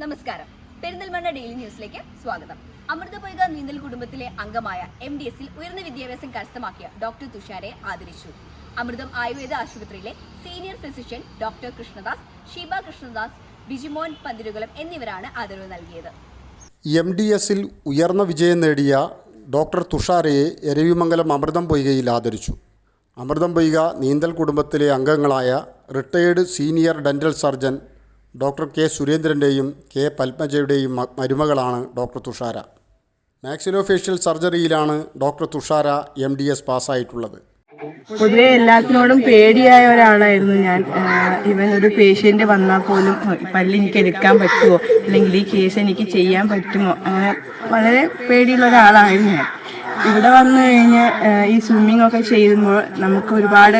നമസ്കാരം. പെരിന്തൽമണ്ണ ഡെയിലി ന്യൂസിലേക്ക് സ്വാഗതം. അമൃതപൊയ്ക നീന്തൽ കുടുംബത്തിലെ അംഗമായ എം ഡി എസിൽ ഉയർന്ന വിദ്യാഭ്യാസം കരസ്ഥമാക്കിയ ഡോക്ടർ തുഷാരെ ആദരിച്ചു. അമൃതം ആയുർവേദ ആശുപത്രിയിലെ senior physician doctor Krishnadas Sheeba Krishnadas Bijimon Panthirukulam എന്നിവരാണ് ആദരവ് നൽകിയത്. എം ഡി എസിൽ ഉയർന്ന വിജയം നേടിയ ഡോക്ടർ തുഷാരയെ എരവിമംഗലം അമൃതം പൊയ്കയിൽ ആദരിച്ചു. അമൃതം പൊയ്ക നീന്തൽ കുടുംബത്തിലെ അംഗങ്ങളായ retired senior dental surgeon doctor K സുരേന്ദ്രന്റെയും K പത്മജയുടെയും മരുമകളാണ് doctor Thushara. Maxillofacial സർജറിയിലാണ് doctor Thushara M D S പാസ്സായിട്ടുള്ളത്. പൊതുവെ എല്ലാത്തിനോടും പേടിയായ ഒരാളായിരുന്നു ഞാൻ ഇവൻ ഒരു പേഷ്യന്റ് വന്നാൽ പോലും പല്ല് എനിക്ക് എടുക്കാൻ പറ്റുമോ? അല്ലെങ്കിൽ ഈ കേസ് എനിക്ക് ചെയ്യാൻ പറ്റുമോ? അങ്ങനെ വളരെ പേടിയുള്ള ഒരാളായിരുന്നു ഞാൻ. ഇവിടെ വന്നു കഴിഞ്ഞ് ഈ സ്വിമ്മിംഗ് ഒക്കെ ചെയ്യുമ്പോൾ നമുക്ക് ഒരുപാട്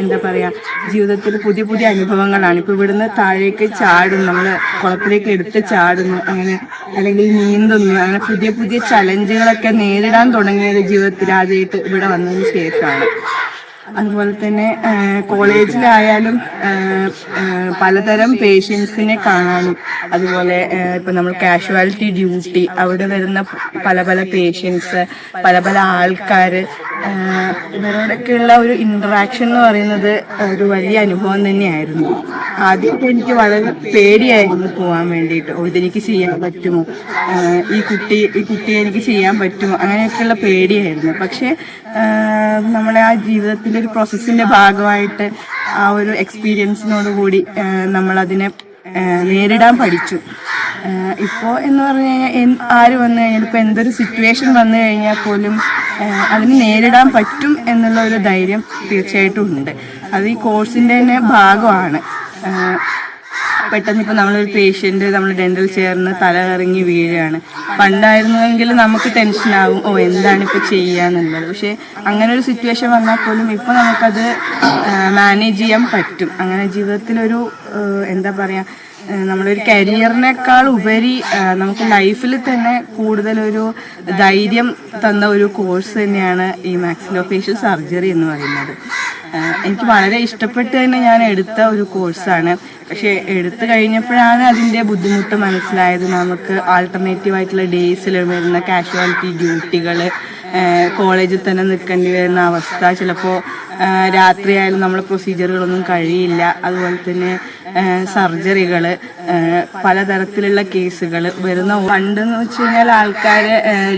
എന്താ പറയുക ജീവിതത്തിൽ പുതിയ പുതിയ അനുഭവങ്ങളാണ്. ഇപ്പൊ ഇവിടുന്ന് താഴേക്ക് ചാടും നമ്മൾ കുളത്തിലേക്ക് എടുത്ത് ചാടുന്നു അങ്ങനെ അല്ലെങ്കിൽ നീന്തുന്നു അങ്ങനെ പുതിയ പുതിയ ചലഞ്ചുകളൊക്കെ നേരിടാൻ തുടങ്ങിയത് ജീവിതത്തിൽ ആദ്യമായിട്ട് ഇവിടെ വന്നതിന് ശേഷമാണ്. അതുപോലെ തന്നെ കോളേജിലായാലും പലതരം പേഷ്യൻസിനെ കാണാനും അതുപോലെ ഇപ്പൊ നമ്മൾ കാഷ്വാലിറ്റി ഡ്യൂട്ടി അവിടെ വരുന്ന പല പല പേഷ്യൻസ് പല പല ആൾക്കാർ ഇവരോടൊക്കെയുള്ള ഒരു ഇന്ററാക്ഷൻ എന്ന് പറയുന്നത് ഒരു വലിയ അനുഭവം തന്നെയായിരുന്നു. ആദ്യമൊക്കെ എനിക്ക് വളരെ പേടിയായിരുന്നു പോകാൻ വേണ്ടിയിട്ട്. ഓ ഇതെനിക്ക് ചെയ്യാൻ പറ്റുമോ? ഈ കുട്ടി ഈ കുട്ടിയെ എനിക്ക് ചെയ്യാൻ പറ്റുമോ? അങ്ങനെയൊക്കെയുള്ള പേടിയായിരുന്നു. പക്ഷേ നമ്മളെ ആ ജീവിതത്തിന്റെ ഒരു പ്രോസസ്സിന്റെ ഭാഗമായിട്ട് ആ ഒരു എക്സ്പീരിയൻസിനോട് കൂടി ആഹ് നമ്മളതിനെ നേരിടാൻ പഠിച്ചു. ഇപ്പോൾ എന്ന് പറഞ്ഞു കഴിഞ്ഞാൽ ആര് വന്നു കഴിഞ്ഞാൽ ഇപ്പോൾ എന്തൊരു സിറ്റുവേഷൻ വന്നു കഴിഞ്ഞാൽ പോലും അതിന് നേരിടാൻ പറ്റും എന്നുള്ള ഒരു ധൈര്യം തീർച്ചയായിട്ടും ഉണ്ട്. അത് ഈ കോഴ്സിന്റെ തന്നെ ഭാഗമാണ്. പെട്ടെന്ന് ഇപ്പൊ നമ്മളൊരു പേഷ്യന്റ് നമ്മൾ ഡെന്റൽ ചെയറിന് തല കറങ്ങി വീഴുകയാണ്. പണ്ടായിരുന്നുവെങ്കിൽ നമുക്ക് ടെൻഷനാകും ഓ എന്താണ് ഇപ്പൊ ചെയ്യാന്നുള്ളത്. പക്ഷേ അങ്ങനെ ഒരു സിറ്റുവേഷൻ വന്നാൽ പോലും ഇപ്പൊ നമുക്കത് മാനേജ് ചെയ്യാൻ പറ്റും. അങ്ങനെ ജീവിതത്തിലൊരു എന്താ പറയാ ഏഹ്, നമ്മളൊരു കരിയറിനേക്കാൾ ഉപരി നമുക്ക് ലൈഫിൽ തന്നെ കൂടുതലൊരു ധൈര്യം തന്ന ഒരു കോഴ്സ് തന്നെയാണ് ഈ മാക്സിലോ ഫേഷ്യൽ സർജറി എന്ന് പറയുന്നത്. എനിക്ക് വളരെ ഇഷ്ടപ്പെട്ട് തന്നെ ഞാൻ എടുത്ത ഒരു കോഴ്സാണ്. പക്ഷെ എടുത്തു കഴിഞ്ഞപ്പോഴാണ് അതിന്റെ ബുദ്ധിമുട്ട് മനസ്സിലായത്. നമുക്ക് ആൾട്ടർനേറ്റീവ് ആയിട്ടുള്ള ഡേയ്സിൽ വരുന്ന കാഷ്വാലിറ്റി ഡ്യൂട്ടികൾ കോളേജിൽ തന്നെ നിൽക്കേണ്ടി വരുന്ന അവസ്ഥ. ചിലപ്പോൾ രാത്രിയായാലും നമ്മളെ പ്രൊസീജിയറുകളൊന്നും കഴിയില്ല. അതുപോലെ തന്നെ സർജറികൾ പലതരത്തിലുള്ള കേസുകൾ വരുന്ന പണ്ടെന്ന് വെച്ച് കഴിഞ്ഞാൽ ആൾക്കാർ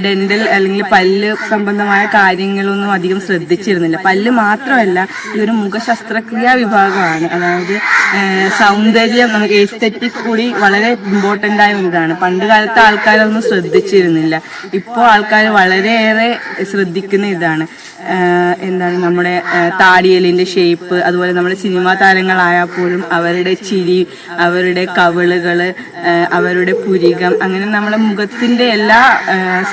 ഡെന്റൽ അല്ലെങ്കിൽ പല്ല് സംബന്ധമായ കാര്യങ്ങളൊന്നും അധികം ശ്രദ്ധിച്ചിരുന്നില്ല. പല്ല് മാത്രമല്ല ഇതൊരു മുഖശസ്ത്രക്രിയാ വിഭാഗമാണ്. അതായത് സൗന്ദര്യം നമുക്ക് എസ്തെറ്റിക് കൂടി വളരെ ഇമ്പോർട്ടന്റ് ആയ ഒരിതാണ്. പണ്ട് കാലത്ത് ആൾക്കാരൊന്നും ശ്രദ്ധിച്ചിരുന്നില്ല. ഇപ്പോൾ ആൾക്കാർ വളരെയേറെ ശ്രദ്ധിക്കുന്ന ഇതാണ്. എന്താണ് നമ്മുടെ താടിയലിന്റെ ഷേപ്പ് അതുപോലെ നമ്മുടെ സിനിമാ താരങ്ങളായാൽ പോലും അവരുടെ ചിരി അവരുടെ കവിളുകൾ അവരുടെ പുരികം അങ്ങനെ നമ്മുടെ മുഖത്തിന്റെ എല്ലാ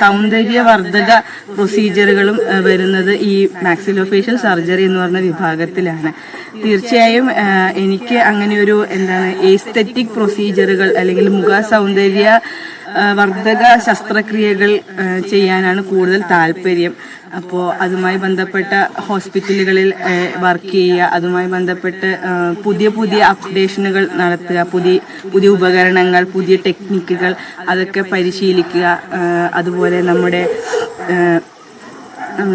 സൗന്ദര്യവർദ്ധക പ്രൊസീജിയറുകളും വരുന്നത് ഈ മാക്സിലോഫേഷ്യൽ സർജറി എന്ന് പറഞ്ഞ വിഭാഗത്തിലാണ്. തീർച്ചയായും എനിക്ക് അങ്ങനെ ഒരു എന്താണ് എസ്തെറ്റിക് പ്രൊസീജിയറുകൾ അല്ലെങ്കിൽ മുഖ സൗന്ദര്യ വർദ്ധക ശസ്ത്രക്രിയകൾ ചെയ്യാനാണ് കൂടുതൽ താല്പര്യം. അപ്പോൾ അതുമായി ബന്ധപ്പെട്ട ഹോസ്പിറ്റലുകളിൽ വർക്ക് ചെയ്യുക അതുമായി ബന്ധപ്പെട്ട് പുതിയ പുതിയ അപ്ഡേഷനുകൾ നടത്തുക പുതിയ പുതിയ ഉപകരണങ്ങൾ പുതിയ ടെക്നിക്കുകൾ അതൊക്കെ പരിശീലിക്കുക അതുപോലെ നമ്മുടെ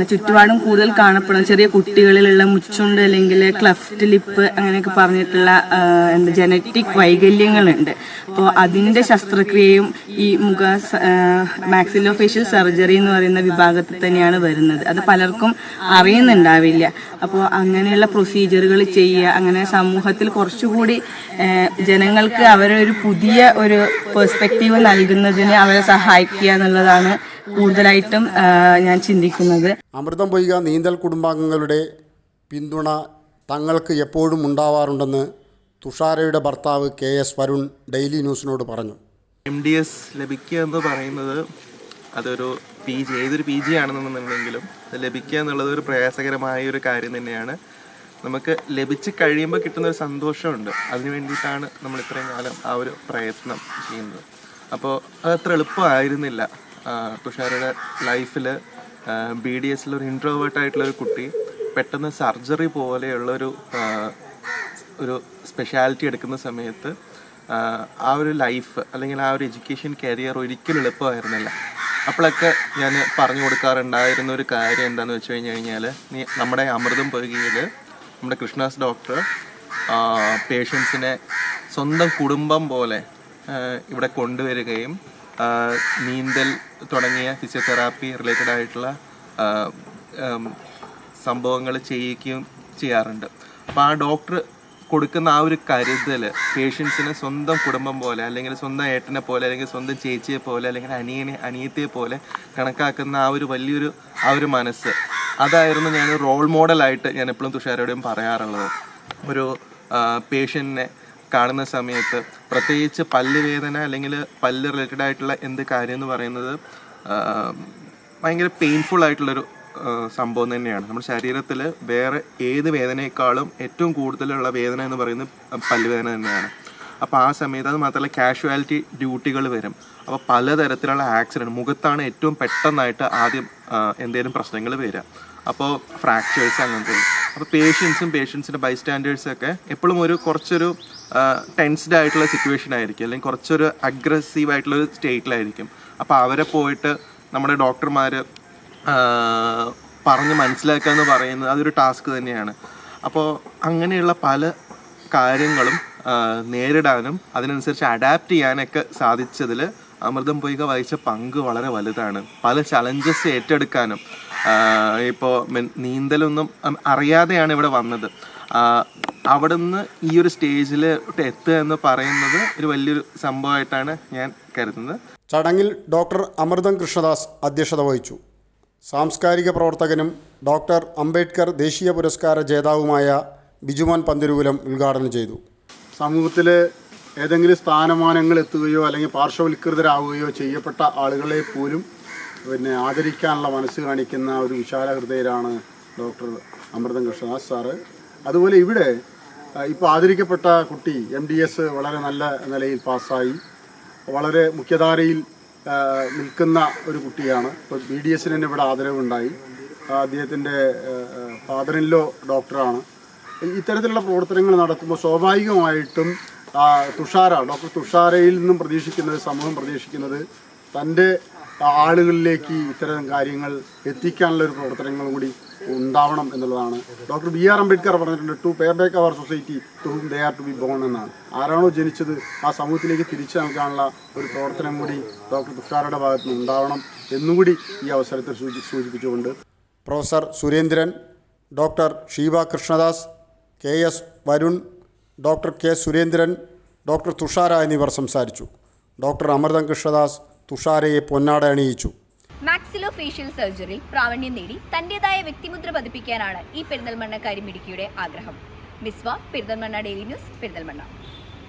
ചുറ്റുപാടും കൂടുതൽ കാണപ്പെടുന്ന ചെറിയ കുട്ടികളിലുള്ള മുച്ചുണ്ട് അല്ലെങ്കിൽ ക്ലഫ്റ്റ് ലിപ്പ് അങ്ങനെയൊക്കെ പറഞ്ഞിട്ടുള്ള എന്താ ജനറ്റിക് വൈകല്യങ്ങളുണ്ട്. അപ്പോൾ അതിന്റെ ശസ്ത്രക്രിയയും ഈ മുഖ മാക്സിലോ ഫേഷ്യൽ സർജറി എന്ന് പറയുന്ന വിഭാഗത്തിൽ തന്നെയാണ് വരുന്നത്. അത് പലർക്കും അറിയുന്നുണ്ടാവില്ല. അപ്പോൾ അങ്ങനെയുള്ള പ്രൊസീജിയറുകൾ ചെയ്യുക അങ്ങനെ സമൂഹത്തിൽ കുറച്ചുകൂടി ജനങ്ങൾക്ക് അവരൊരു പുതിയ ഒരു പെർസ്പെക്റ്റീവ് നൽകുന്നതിന് അവരെ സഹായിക്കുക എന്നുള്ളതാണ് കൂടുതലായിട്ടും ഞാൻ ചിന്തിക്കുന്നത്. അമൃതം പൊയ്ക നീന്തൽ കുടുംബാംഗങ്ങളുടെ പിന്തുണ തങ്ങൾക്ക് എപ്പോഴും ഉണ്ടാവാറുണ്ടെന്ന് തുഷാരയുടെ ഭർത്താവ് കെ എസ് വരുൺ ഡെയിലി ന്യൂസിനോട് പറഞ്ഞു. എം ഡി എസ് ലഭിക്കുക എന്ന് പറയുന്നത് അതൊരു പി ജി ഏതൊരു പി ജി ആണെന്നുണ്ടെങ്കിലും അത് ലഭിക്കുക എന്നുള്ളത് ഒരു പ്രയാസകരമായ ഒരു കാര്യം തന്നെയാണ്. നമുക്ക് ലഭിച്ച് കഴിയുമ്പോൾ കിട്ടുന്ന ഒരു സന്തോഷമുണ്ട്. അതിനു വേണ്ടിയിട്ടാണ് നമ്മൾ ഇത്രയും കാലം ആ ഒരു പ്രയത്നം ചെയ്യുന്നത്. അപ്പോൾ അത് അത്ര എളുപ്പമായിരുന്നില്ല. തുഷാരയുടെ ലൈഫിൽ ബി ഡി എസിൽ ഒരു ഇൻട്രോവേർട്ട് ആയിട്ടുള്ള ഒരു കുട്ടി പെട്ടെന്ന് സർജറി പോലെയുള്ളൊരു ഒരു സ്പെഷ്യാലിറ്റി എടുക്കുന്ന സമയത്ത് ആ ഒരു ലൈഫ് അല്ലെങ്കിൽ ആ ഒരു എഡ്യൂക്കേഷൻ കരിയർ ഒരിക്കലും എളുപ്പമായിരുന്നില്ല. അപ്പോഴൊക്കെ ഞാൻ പറഞ്ഞു കൊടുക്കാറുണ്ടായിരുന്ന ഒരു കാര്യം എന്താണെന്ന് വെച്ച് കഴിഞ്ഞ് കഴിഞ്ഞാൽ നീ നമ്മുടെ അമൃതം പൊരുകിയിൽ നമ്മുടെ കൃഷ്ണാസ് ഡോക്ടർ പേഷ്യൻസിനെ സ്വന്തം കുടുംബം പോലെ ഇവിടെ കൊണ്ടുവരികയും നീന്തൽ തുടങ്ങിയ ഫിസിയോതെറാപ്പി റിലേറ്റഡ് ആയിട്ടുള്ള സംഭവങ്ങൾ ചെയ്യിക്കുകയും ചെയ്യാറുണ്ട്. അപ്പോൾ ആ ഡോക്ടർ കൊടുക്കുന്ന ആ ഒരു കരുതൽ പേഷ്യൻസിനെ സ്വന്തം കുടുംബം പോലെ അല്ലെങ്കിൽ സ്വന്തം ഏട്ടനെ പോലെ അല്ലെങ്കിൽ സ്വന്തം ചേച്ചിയെ പോലെ അല്ലെങ്കിൽ അനിയനെ അനിയത്തിയെ പോലെ കണക്കാക്കുന്ന ആ ഒരു വലിയൊരു ആ ഒരു മനസ്സ്. അതായിരുന്നു ഞാൻ റോൾ മോഡലായിട്ട് ഞാൻ എപ്പോഴും തുഷാരോടെയും പറയാറുള്ളത്. ഒരു പേഷ്യന്റിനെ കാണുന്ന സമയത്ത് പ്രത്യേകിച്ച് പല്ല് വേദന അല്ലെങ്കിൽ പല്ല് റിലേറ്റഡ് ആയിട്ടുള്ള എന്ത് കാര്യം എന്ന് പറയുന്നത് ഭയങ്കര പെയിൻഫുൾ ആയിട്ടുള്ളൊരു സംഭവം തന്നെയാണ്. നമ്മുടെ ശരീരത്തിൽ വേറെ ഏത് വേദനയെക്കാളും ഏറ്റവും കൂടുതലുള്ള വേദന എന്ന് പറയുന്നത് പല്ലുവേദന തന്നെയാണ്. അപ്പോൾ ആ സമയത്ത് അത് മാത്രമല്ല കാഷ്വാലിറ്റി ഡ്യൂട്ടികൾ വരും. അപ്പോൾ പലതരത്തിലുള്ള ആക്സിഡന്റ് മുഖത്താണ് ഏറ്റവും പെട്ടെന്നായിട്ട് ആദ്യം എന്തെങ്കിലും പ്രശ്നങ്ങൾ വരിക. അപ്പോൾ ഫ്രാക്ചേഴ്സ് അങ്ങനത്തെ അപ്പോൾ പേഷ്യൻസും പേഷ്യൻസിന്റെ ബൈസ്റ്റാൻഡേഴ്സും ഒക്കെ എപ്പോഴും ഒരു കുറച്ചൊരു ടെൻസ്ഡ് ആയിട്ടുള്ള സിറ്റുവേഷൻ ആയിരിക്കും. അല്ലെങ്കിൽ കുറച്ചൊരു അഗ്രസീവ് ആയിട്ടുള്ള ഒരു സ്റ്റേറ്റിലായിരിക്കും അപ്പോൾ അവരെ പോയിട്ട് നമ്മുടെ ഡോക്ടർമാർ പറഞ്ഞ് മനസ്സിലാക്കുക എന്ന് പറയുന്നത് അതൊരു ടാസ്ക് തന്നെയാണ്. അപ്പോൾ അങ്ങനെയുള്ള പല കാര്യങ്ങളും നേരിടാനും അതിനനുസരിച്ച് അഡാപ്റ്റ് ചെയ്യാനൊക്കെ സാധിച്ചതിൽ അമൃതം പൊയ്ക വഹിച്ച പങ്ക് വളരെ വലുതാണ്. പല ചലഞ്ചസ് ഏറ്റെടുക്കാനും ഇപ്പോൾ നീന്തലൊന്നും അറിയാതെയാണ് ഇവിടെ വന്നത്. അവിടുന്ന് ഈ ഒരു സ്റ്റേജിൽ എത്തുക എന്ന് പറയുന്നത് ഒരു വലിയൊരു സംഭവമായിട്ടാണ് ഞാൻ കരുതുന്നത്. ചടങ്ങിൽ ഡോക്ടർ അമൃതം കൃഷ്ണദാസ് അധ്യക്ഷത വഹിച്ചു. സാംസ്കാരിക പ്രവർത്തകനും ഡോക്ടർ അംബേദ്കർ ദേശീയ പുരസ്കാര ജേതാവുമായ ബിജുമോൻ പന്തിരുകുലം ഉദ്ഘാടനം ചെയ്തു. സമൂഹത്തിൽ ഏതെങ്കിലും സ്ഥാനമാനങ്ങൾ എത്തുകയോ അല്ലെങ്കിൽ പാർശ്വവൽകൃതരാകുകയോ ചെയ്യപ്പെട്ട ആളുകളെ പോലും പിന്നെ ആദരിക്കാനുള്ള മനസ്സ് കാണിക്കുന്ന ഒരു വിശാല ഹൃദയരാണ് ഡോക്ടർ അമൃതം കൃഷ്ണദാസ് സാറ്. അതുപോലെ ഇവിടെ ഇപ്പോൾ ആദരിക്കപ്പെട്ട കുട്ടി എം ഡി എസ് വളരെ നല്ല നിലയിൽ പാസ്സായി. വളരെ മുഖ്യധാരയിൽ നിൽക്കുന്ന ഒരു കുട്ടിയാണ്. ഇപ്പോൾ ബി ഡി എസിന് ഇവിടെ ആദരവുണ്ടായി. അദ്ദേഹത്തിന്റെ ഫാദറിൻലോ ഡോക്ടറാണ്. ഇത്തരത്തിലുള്ള പ്രവർത്തനങ്ങൾ നടത്തുമ്പോൾ സ്വാഭാവികമായിട്ടും തുഷാര ഡോക്ടർ തുഷാരയിൽ നിന്നും പ്രതീക്ഷിക്കുന്നത് സമൂഹം പ്രതീക്ഷിക്കുന്നത് തന്റെ ആളുകളിലേക്ക് ഇത്തരം കാര്യങ്ങൾ എത്തിക്കാനുള്ള ഒരു പ്രവർത്തനങ്ങളും കൂടി ഉണ്ടാവണം എന്നുള്ളതാണ്. ഡോക്ടർ ബി ആർ അംബേദ്കർ പറഞ്ഞിട്ടുണ്ട് to pay back their society to whom they are to be born എന്നാണ്. ആരാണോ ജനിച്ചത് ആ സമൂഹത്തിലേക്ക് തിരിച്ചു നൽകാനുള്ള ഒരു പ്രവർത്തനം കൂടി ഡോക്ടർ തുഷാരയുടെ ഭാഗത്ത് ഉണ്ടാവണം എന്നുകൂടി ഈ അവസരത്തിൽ സൂചി സൂചിപ്പിച്ചുകൊണ്ട്. Professor Surendran doctor Sheeba Krishnadas K S Varun doctor K Surendran doctor Thushara എന്നിവർ സംസാരിച്ചു. ഡോക്ടർ അമൃതം കൃഷ്ണദാസ് തുഷാരയെ പൊന്നാട അണിയിച്ചു. മാക്സിലോ ഫേഷ്യൽ സർജറിയിൽ പ്രാവണ്യം നേടി തന്റേതായ വ്യക്തിമുദ്ര പതിപ്പിക്കാനാണ് ഈ പെരിന്തൽമണ്ണ കരിമിടുക്കിയുടെ ആഗ്രഹം. മിസ്വ പെരിന്തൽമണ്ണ ഡെയിലി ന്യൂസ് പെരിന്തൽമണ്ണ.